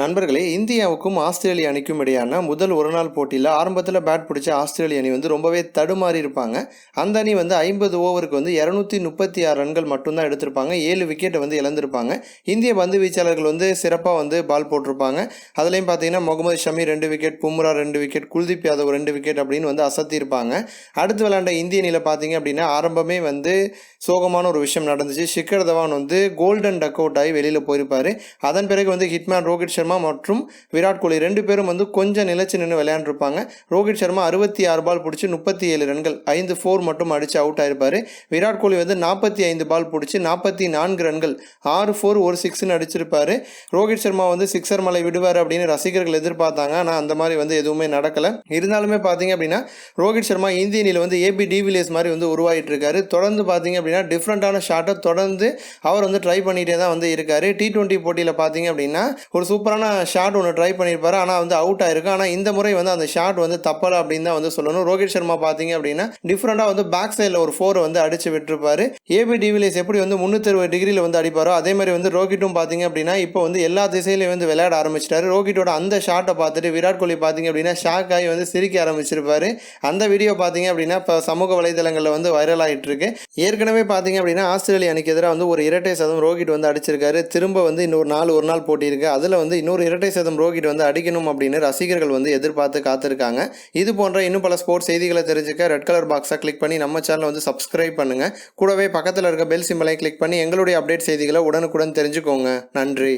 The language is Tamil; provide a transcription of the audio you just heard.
நண்பர்களே இந்தியாவுக்கும் ஆஸ்திரேலிய அணிக்கும் இடையான முதல் ஒரு நாள் போட்டியில் ஆரம்பத்தில் பேட் பிடிச்ச ஆஸ்திரேலிய அணி வந்து ரொம்பவே தடுமாறி இருப்பாங்க. அந்த அணி வந்து ஐம்பது ஓவருக்கு வந்து இரநூத்தி முப்பத்தி ஆறு ரன்கள் மட்டும்தான் எடுத்திருப்பாங்க. ஏழு விக்கெட்டை வந்து இழந்திருப்பாங்க. இந்திய பந்து வீச்சாளர்கள் வந்து சிறப்பாக வந்து பால் போட்டிருப்பாங்க. அதுலேயும் பார்த்தீங்கன்னா முகமது ஷமி ரெண்டு விக்கெட் பும்ரா ரெண்டு விக்கெட் குல்தீப் யாதவ் ரெண்டு விக்கெட் அப்படின்னு வந்து அசத்தியிருப்பாங்க. அடுத்து விளையாண்ட இந்திய அணியில் பார்த்தீங்க அப்படின்னா ஆரம்பமே வந்து சோகமான ஒரு விஷயம் நடந்துச்சு. ஷிக்கர் தவான் வந்து கோல்டன் டக் அவுட் ஆகி வெளியில் போயிருப்பார். அதன் பிறகு வந்து ஹிட்மேன் ரோஹித் சர்மா மற்றும் விராட் கோலி ரெண்டு பேரும் வந்து கொஞ்சம் நிலச்சி நின்று விளையாண்டுருப்பாங்க. ரோஹித் சர்மா அறுபத்தி ஆறு பால் பிடிச்சி முப்பத்தி ஏழு ரன்கள் ஐந்து ஃபோர் மட்டும் அடித்து அவுட் ஆயிருப்பார். விராட் கோலி வந்து நாற்பத்தி ஐந்து பால் பிடிச்சி நாற்பத்தி நான்கு ரன்கள் ஆறு ஃபோர் ஒரு சிக்ஸ்னு அடிச்சிருப்பார். ரோஹித் சர்மா வந்து சிக்ஸர் மலை விடுவார் அப்படின்னு ரசிகர்கள் எதிர்பார்த்தாங்க. ஆனால் அந்த மாதிரி வந்து எதுவுமே நடக்கலை. இருந்தாலுமே பார்த்தீங்க அப்படின்னா ரோஹித் சர்மா இந்திய அணியில் வந்து ஏபி டிவிலியர்ஸ் மாதிரி வந்து உருவாகிட்டு இருக்காரு தொடர்ந்து பார்த்தீங்க அப்படின்னா டிஃப்ரெண்ட்டான ஷாட்டை தொடர்ந்து அவர் வந்து ட்ரை பண்ணிகிட்டே தான் வந்து இருக்காரு. டி ட்வெண்ட்டி போட்டியில் பார்த்தீங்க அப்படின்னா ஒரு சூப்பர் சூப்பரான ஷாட் ஒன்று ட்ரை பண்ணியிருப்பாரு ஆனால் வந்து அவுட் ஆயிருக்கு. ஆனால் இந்த முறை வந்து அந்த ஷாட் வந்து தப்பலை அப்படின்னு தான் வந்து சொல்லணும். ரோஹித் சர்மா பார்த்தீங்க அப்படின்னா டிஃப்ரெண்ட்டாக வந்து பேக் சைடில் ஒரு ஃபோரை வந்து அடிச்சு விட்டுருப்பாரு. ஏபி டிவிலியர்ஸ் எப்படி வந்து முந்நூற்றி டிகிரியில் வந்து அடிப்பாரோ அதே மாதிரி வந்து ரோஹிட்டும் பார்த்தீங்க அப்படின்னா இப்போ வந்து எல்லா திசையிலையும் வந்து விளையாட ஆரம்பிச்சிட்டாரு. ரோஹிட்டோட அந்த ஷாட்டை பார்த்துட்டு விராட் கோலி பார்த்தீங்க அப்படின்னா ஷாக் ஆகி வந்து சிரிக்க ஆரம்பிச்சிருப்பாரு. அந்த வீடியோ பார்த்தீங்க அப்படின்னா இப்போ சமூக வலைதளங்களில் வந்து வைரல் ஆகிட்டு இருக்கு. ஏற்கனவே பார்த்தீங்க அப்படின்னா ஆஸ்திரேலிய அணிக்கு எதிராக வந்து ஒரு இரட்டை சதம் ரோஹிட் வந்து அடிச்சிருக்காரு. திரும்ப வந்து இன்னொரு நாலு ஒரு நாள் போட்டி இருக்கு அதில் வந்து இன்னொரு இரட்டை சதம் ரோஹித் வந்து அடிக்கணும் அப்படின்னு ரசிகர்கள் வந்து எதிர்பார்த்து காத்திருக்காங்க. இது போன்ற இன்னும் பல ஸ்போர்ட்ஸ் செய்திகளை தெரிஞ்சுக்க ரெட் கலர் பாக்ஸை கிளிக் பண்ணி நம்ம சேனலை வந்து சப்ஸ்கிரைப் பண்ணுங்க. கூடவே பக்கத்தில் இருக்க பெல் சிம்பலை கிளிக் பண்ணி எங்களுடைய அப்டேட் செய்திகளை உடனுக்குடன் தெரிஞ்சுக்கோங்க. நன்றி.